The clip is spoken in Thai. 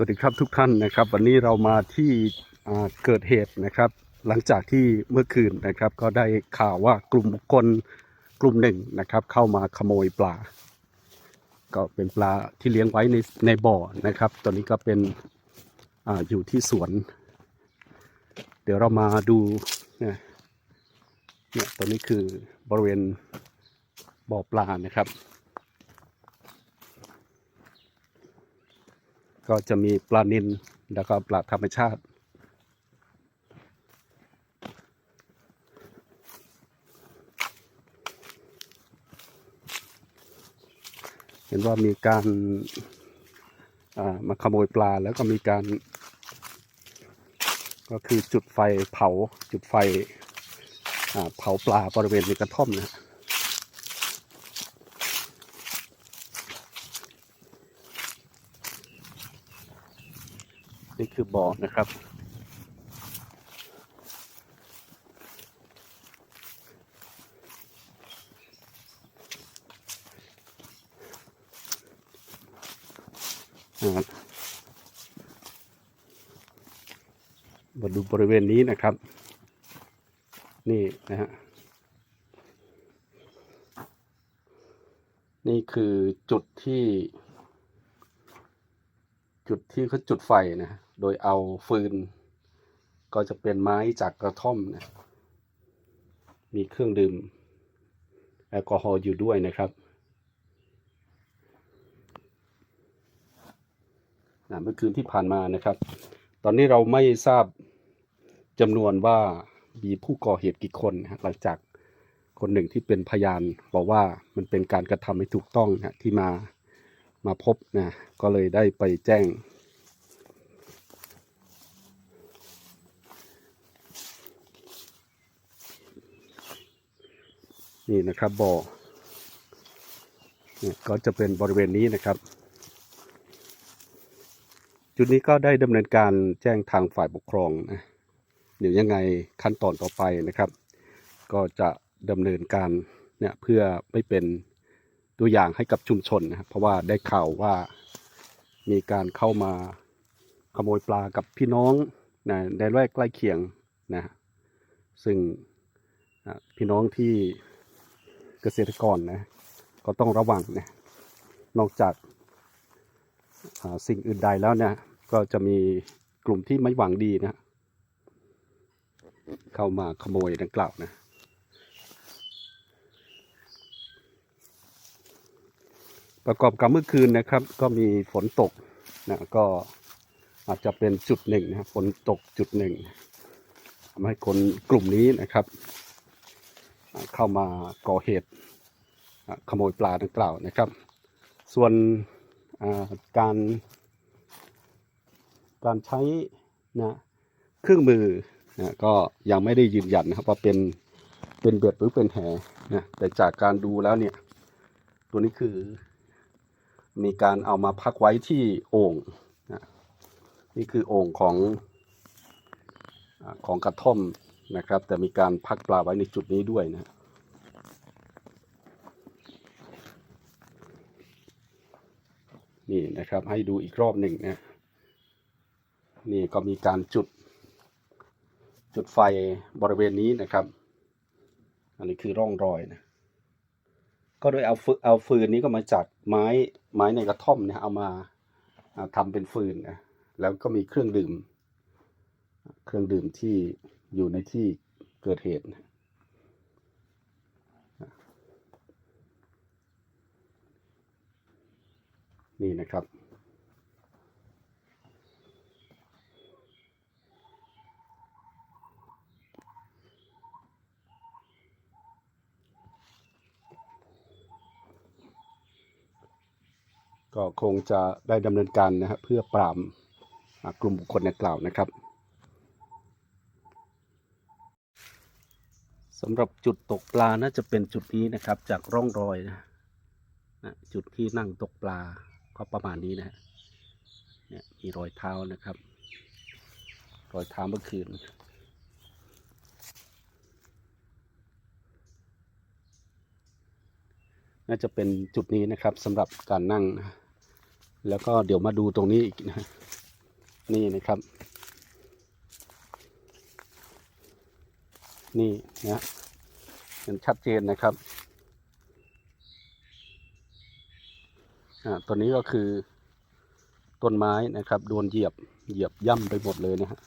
สวัสดีครับทุกท่านนะครับ วันนี้เรามาที่เกิดเหตุนะครับ หลังจากที่เมื่อคืนนะครับ ก็ได้ข่าวว่ากลุ่มบุคคลกลุ่มหนึ่งนะครับ เข้ามาขโมยปลา ก็เป็นปลาที่เลี้ยงไว้ในในบ่อนะครับ ตอนนี้ก็เป็นออยู่ที่สวน เดี๋ยวเรามาดูเนี่ยเนี่ยตรงนี้คือบริเวณบ่อปลานะครับ ก็จะมีปลานิลแล้วก็ปลาธรรมชาติ เห็นว่ามีการามาขโมยปลาแล้วก็มีการ ก็คือจุดไฟเผาจุดไฟเผาปลาบริเวณในกระท่อมนะ นี่คือบ่อนะครับนะครับ มาดูบริเวณนี้นะครับ นี่นะฮะนี่คือจุดที่ จุดที่เขาจุดไฟนะโดยเอาฟืน ก็จะเป็นไม้จากกระท่อมนะมีเครื่องดื่ม แอลกอฮอล์อยู่ด้วยนะครับนะเมื่อคืนที่ผ่านมานะครับ ตอนนี้เราไม่ทราบจำนวนว่ามีผู้ก่อเหตุกี่คนนะฮะหลังจากคนหนึ่งที่เป็นพยานบอกว่ามันเป็นการกระทำไม่ถูกต้องนะที่มา มาพบนะก็เลยได้ไปแจ้ง นี่นะครับบ่อเนี่ยก็จะเป็นบริเวณนี้นะครับ จุดนี้ก็ได้ดำเนินการแจ้งทางฝ่ายปกครองนะเดี๋ยวยังไงขั้นตอนต่อไปนะครับ ก็จะดำเนินการเนี่ยเพื่อไม่เป็น ตัวอย่างให้กับชุมชนนะครับเพราะว่าได้ข่าวว่ามีการเข้ามาขโมยปลากับพี่น้องนะในแวกใกล้เคียงนะซึ่งอะพี่น้องที่เกษตรกรนะก็ต้องระวังนะนอกจากสิ่งอื่นใดแล้วเนี่ยก็จะมีกลุ่มที่ไม่หวังดีนะเข้ามาขโมยดังกล่าวนะ ประกอบกับเมื่อคืนนะครับ ก็มีฝนตกนะก็อาจจะเป็นจุดหนึ่งนะฝนตกจุดหนึ่งทำให้คนกลุ่มนี้นะครับ เข้ามาก่อเหตุขโมยปลาดังกล่าวนะครับ ส่วนการ การใช้นะเครื่องมือนะก็ยังไม่ได้ยืนยันนะครับว่าเป็นเป็นเบ็ดหรือเป็นแหนะแต่จากการดูแล้วเนี่ย ตัวนี้คือ มีการเอามาพักไว้ที่โอ่งนะนี่คือโอ่งของของกระท่อมนะครับ แต่มีการพักปลาไว้ในจุดนี้ด้วยนะนี่นะครับให้ดูอีกรอบหนึ่งนะนี่ก็มีการจุด จุดไฟบริเวณนี้นะครับ อันนี้คือร่องรอยนะก็โดยเอาฟืเอาฟืนนี้ก็มาจาก ไม้ไม้ในกระท่อมเนี่ยเอามาทำทำเป็นฟืนนะแล้วก็มีเครื่องดื่ม เครื่องดื่มที่อยู่ในที่เกิดเหตุ นี่นะครับ ก็คงจะได้ดำเนินการนะครับเพื่อปรามกลุ่มบุคคลดังกล่าวนะครับสำหรับจุดตกปลาน่าจะเป็นจุดนี้นะครับ จากร่องรอยนะนะจุดที่นั่งตกปลาก็ประมาณนี้นะฮะเนี่ยมีรอยเท้านะครับ รอยเท้าเมื่อคืนน่าจะเป็นจุดนี้นะครับสำหรับการนั่งนะ แล้วก็เดี๋ยวมาดูตรงนี้อีกนะนี่นะครับ นี่นะเห็นชัดเจนนะครับอ่าตัวนี้ก็คือต้นไม้นะครับ โดนเหยียบเหยียบย่ำไปหมดเลยนะฮะ